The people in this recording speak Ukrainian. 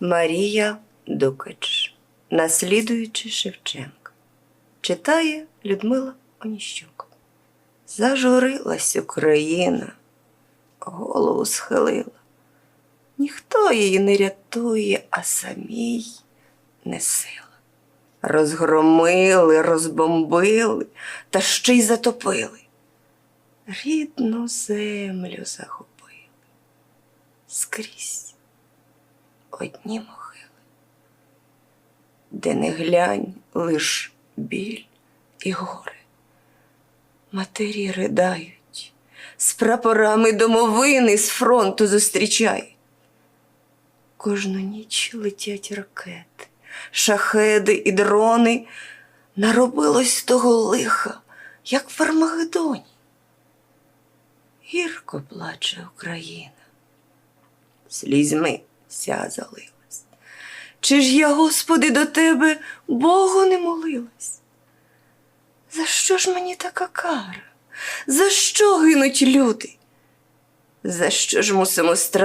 Марія Дукач, наслідуючи Шевченка, читає Людмила Оніщук. Зажурилась Україна, голову схилила. Ніхто її не рятує, а самій не сила. Розгромили, розбомбили та ще й затопили. Рідну землю загубили. Скрізь одні могили, де не глянь лиш біль і горе. Матері ридають, з прапорами домовини з фронту зустрічають. Кожну ніч летять ракети, шахеди і дрони. Наробилось того лиха, як в Армагеддоні. Гірко плаче Україна, слізьми вся залилась. Чи ж я, Господи, до тебе Богу не молилась? За що ж мені така кара? За що гинуть люди? За що ж мусимо страждати?